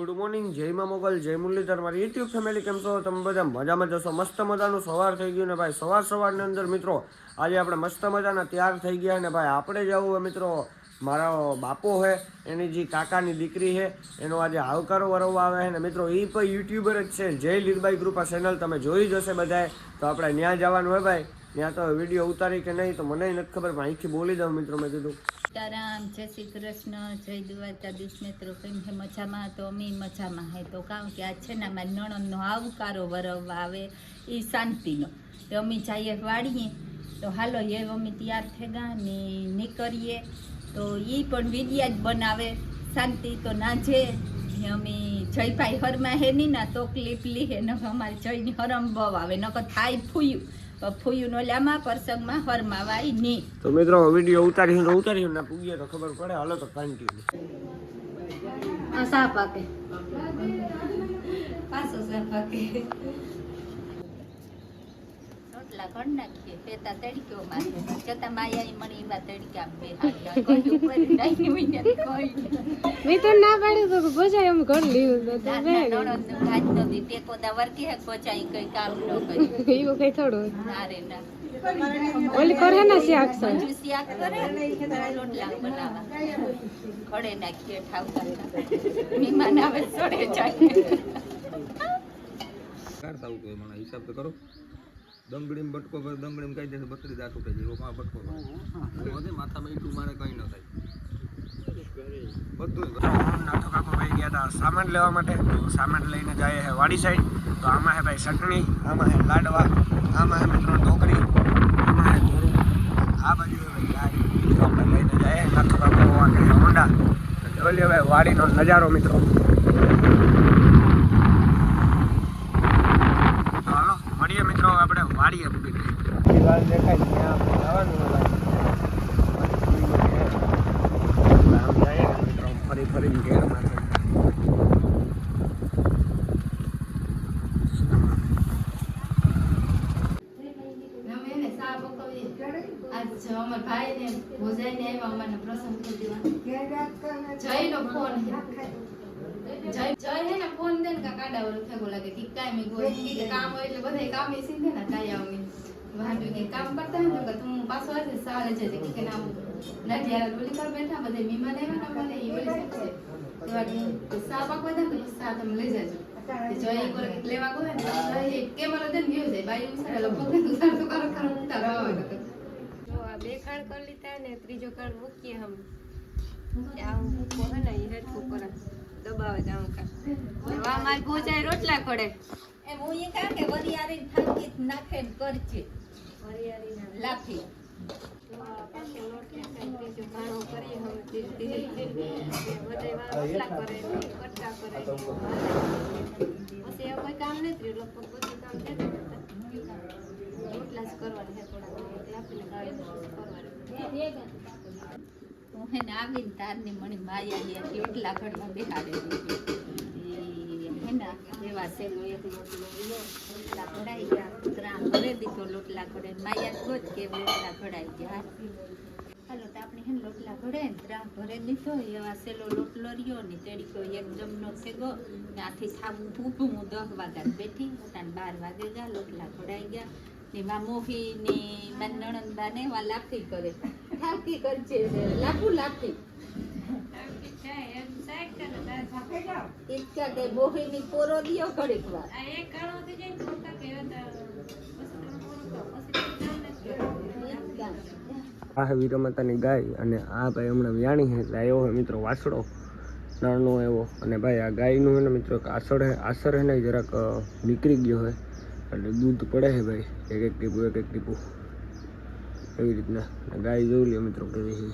Good morning જય મા મોગલ, જય મુરલીધર. મારી યુટ્યુબ ફેમિલી કેમ છો? તમે બધા મજામાં જશો મસ્ત મજાનું સવાર થઈ ગયું ને ભાઈ. સવાર સવારની અંદર મિત્રો, આજે આપણે મસ્ત મજાના તૈયાર થઈ ગયા ને ભાઈ. આપણે જવું હોય મિત્રો. મારા બાપો છે એની જે કાકાની દીકરી છે એનો આજે આવકારો વરવવા આવે છે ને મિત્રો એ પણ યુટ્યુબર જ છે. જય લીલબાઈ કૃપા ચેનલ તમે જોઈ જશે બધાએ. તો આપણે ત્યાં જવાનું હોય ભાઈ. ત્યાં તો વીડિયો ઉતારી કે નહીં, તો મને નથી ખબર, પણ અહીંથી બોલી દઉં મિત્રો મેં કીધું. સીતારામ, જય શ્રી કૃષ્ણ, જય દ્વારકાધીશ મિત્રો, કેમ છે મજામાં તો અમે મજામાં હે. તો કામ કે આ છે ને અમારી નણંદનો આવકારો વરવવા આવે એ શાંતિનો. તો અમે જઈએ વાળીએ તો હાલો, એ અમે તૈયાર થઈ ગયા ને નીકળીએ. તો એ પણ વિડિયા જ બનાવે. શાંતિ તો ના છે. અમે જયભાઈ હરમાં હે નહીં ના તો ક્લિપ લી હે ન અમારે જયની હરમ બહુ આવે. નકર થાય ફૂયું. ફૂયું નો લામાં પ્રસંગમાં હરમાં વાય નહીં તો મિત્રો વીડિયો ઉતારી તો ઉતારી ના પૂગીએ તો ખબર પડે. હાલો તો કન્ટિન્યુ આ સા પાકે પાછો સા પાકે રોટલા ઘણ નાખીએ પેતા તડક્યો મારે જતા માયા મને એવા તડકા મેં તો ના પાડ્યું તો ભોજાઈ એમ ઘર લીધું તો તો બે નણંદ ગાજ નદી ટેકો દા વર્કી હે ભોજાઈ કઈ કામ ન કરી. એવું કઈ થોડું ના રે ના. ઓલી કરે ને શાક સર કંજૂસી કરે? રોટલા બનાવા ઘડે નાખીએ ઠાવતા મહેમાન આવે સોડે જાય. કાઢતા આવું કોઈ મને હિસાબ તો કરો. દંગડીમ બટકો ભર દંગડીમ કહી દે બકરી દાંત ઉઠે છે એવો બટકો ભરે. વધે માથામાં ઈટું મારે કંઈ ન થાય. બધું નાથો કાકો ભાઈ ગયા હતા. સામાન લેવા માટે. તો સામાન લઈને જાય છે વાડી સાઈડ તો આમાં હે ભાઈ ચટણી આમાં હે લાડવા આમાં હે મિત્રો ઢોકળી આમાં હે આ બાજુ ભાઈ ગાય. તો આપણે લઈને જાય નાથો કાકો વાગે હોન્ડા. જોઈ લે ભાઈ વાડીનો નજારો મિત્રો તો હાલો મળીએ મિત્રો આપણે વાડીએ પૂરી દેખાય ત્યાં આપણે જવાનું હોય ભાઈ આમ જઈએ ને મિત્રો ફરી ફરીને ઘેરમાં અમે એને સા પકવીએ આજ અમાર ભાઈ ને ભોજાઈ ને આવ્યા અમારે પ્રસંગ કરી દેવા જય નો ફોન જય કામ એ કર કરો જો લીધા ને, ત્રીજો કાળ મૂકીએ હમ. મૂકો હે ને એ હેઠ દબાવે જાઉં કા. વા માર ભોજાય રોટલા પડે એમ હું એ કાં કે વરિયાળી થાકી નાખે ને કરજે. હરિયાળી ના લાફી. કરીએ હવે ધીરે ધીરે રોટલા કરે કરતા કટકા કરે પછી એવું કોઈ કામ નથી રહ્યું લગભગ બધું કામ થઈ ગયું રોટલા જ કરવાના છે થોડા લાપીને ગાળી કરવાના હું હે ને આવીને તારની મણી માયા હતી એટલા ઘડવા બેહાડે હે એવા સેલો એક લોટલો લોટલા ઘડાઈ ગયા ત્રામ ભરે દીધો, લોટલા ઘડે, માયા ગોત કે લોટલા ઘડાઈ ગયા. હાલો તો આપણે હે લોટલા ઘડે ને ત્રાણ ભરે દીધો એવા સેલો લોટલો રહ્યો ને તેડીકો એક જમનો થેગો આથી થાવું ઊભું હું દસ વાગ્યા બેઠી તાન બાર વાગે ગયા, લોટલા ઘડાઈ ગયા. ને માં મોહી ને મારી નણંદબા ને એવા લાફી કરે. થાકી કરજે લાફુ લાફી ઈચ્છા કે બોહી ની પોરો દિયો ઘડીક વાર. આ હે વીરમાતાની ગાય અને આ ભાઈ હમણાં વ્યાણી છે. એટલે આવ્યો હોય મિત્રો વાસડો નાનો એવો. અને ભાઈ આ ગાયનું એને મિત્રો એક આસળ આસર હે ને જરાક નીકળી ગયો હોય એટલે દૂધ પડે છે ભાઈ. એક એક ટીપું, એક એક ટીપું. એવી રીતના. ગાય જોઈ લ્યો મિત્રો કેવી છે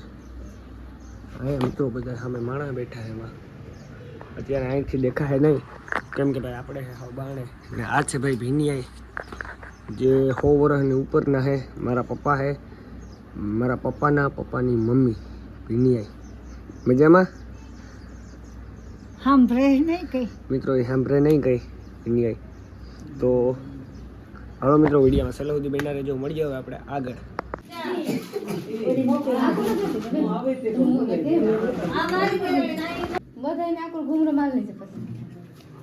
હવે મિત્રો બધા સામે માણા બેઠા એમાં. અત્યારે અહીંથી દેખાય નહીં. કેમ કે ભાઈ આપણે હાવ બાણે. અને આ છે ભાઈ ભીનિયાઈ જે સો વર્ષની ઉપરના હે મારા પપ્પા હે મારા પપ્પાના પપ્પાની મમ્મી ભીનિયાઈ મજામાં? સાંભળે નહીં કઈ. મિત્રો એ સાંભળે નહીં કઈ ભીનિયાઈ તો હાલો મિત્રો વિડીયોમાં સલાહ સુધી બન્યા રહેજો. મળીએ જાવ આપણે આગળ. બધાને આકુલ ઘૂમરો લેજે પછી.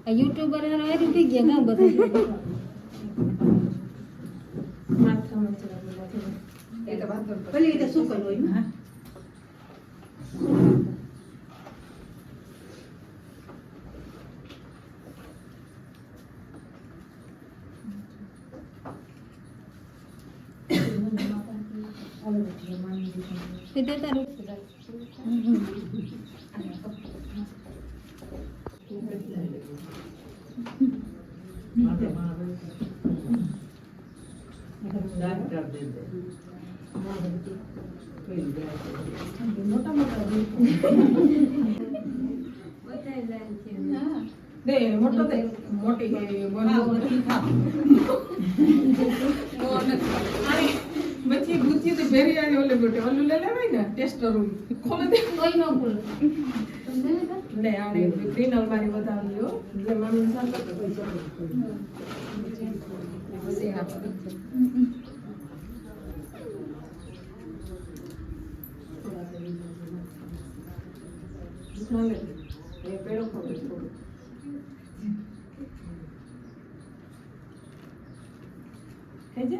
આ યુટ્યુબર હારો હારી થઈ ગયા ગામ બધા. પેલી રીતે શું કરવું હોય હા એટલે તારું દે મોટો દે મોટી કે ભૂતી તો ભેરી આવી ઓલે બેટે. ઓલું લે લેવાય ને ટેસ્ટર ખોલે દે. કોઈ ન ખોલે. લે આને ગ્રીન અલમારી બતાવી લ્યો એટલે મમ્મી સાથ તો કોઈ ચાલે પછી એ થોડું. થઈ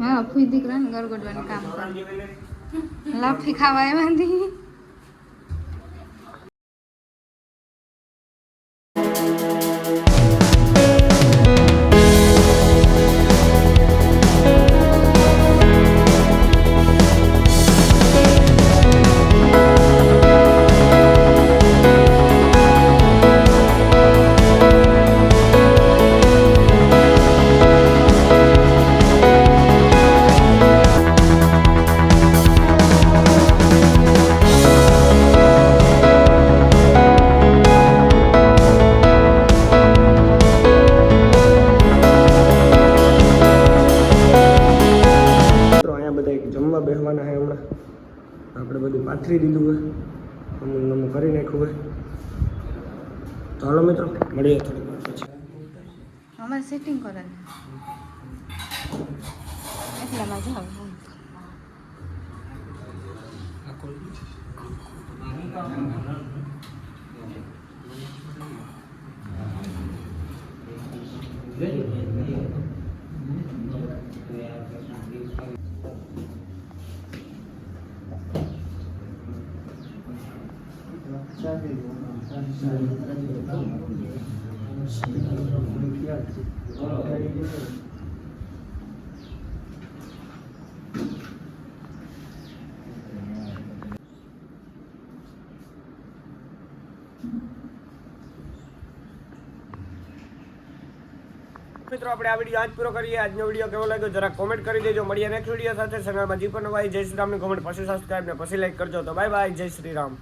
હા ફૂઈ દીકરાને ગરગડવાનું કામ. લાફી ખાવા એમાંથી જમવા બેસવાના હે હમણાં. આપણે બધું પાથરી દીધું હોય અમુક નમું કરી નાખ્યું હોય તો હાલો મિત્રો, મળીએ થોડીક વાર પછી. અમારે સેટિંગ કરે મજા જાવ મિત્રો, આપણે આ વીડિયો આજ પૂરો કરીએ. આજનો વીડિયો કેવો લાગ્યો જરા કોમેન્ટ કરી દેજો. મળીએ નેક્સ્ટ વીડિયો સાથે. ચેનલમાં જી પણ નવા જય શ્રી રામની કોમેન્ટ પછી સબસ્ક્રાઈબ ને પછી લાઈક કરજો. તો બાય બાય જય શ્રી રામ.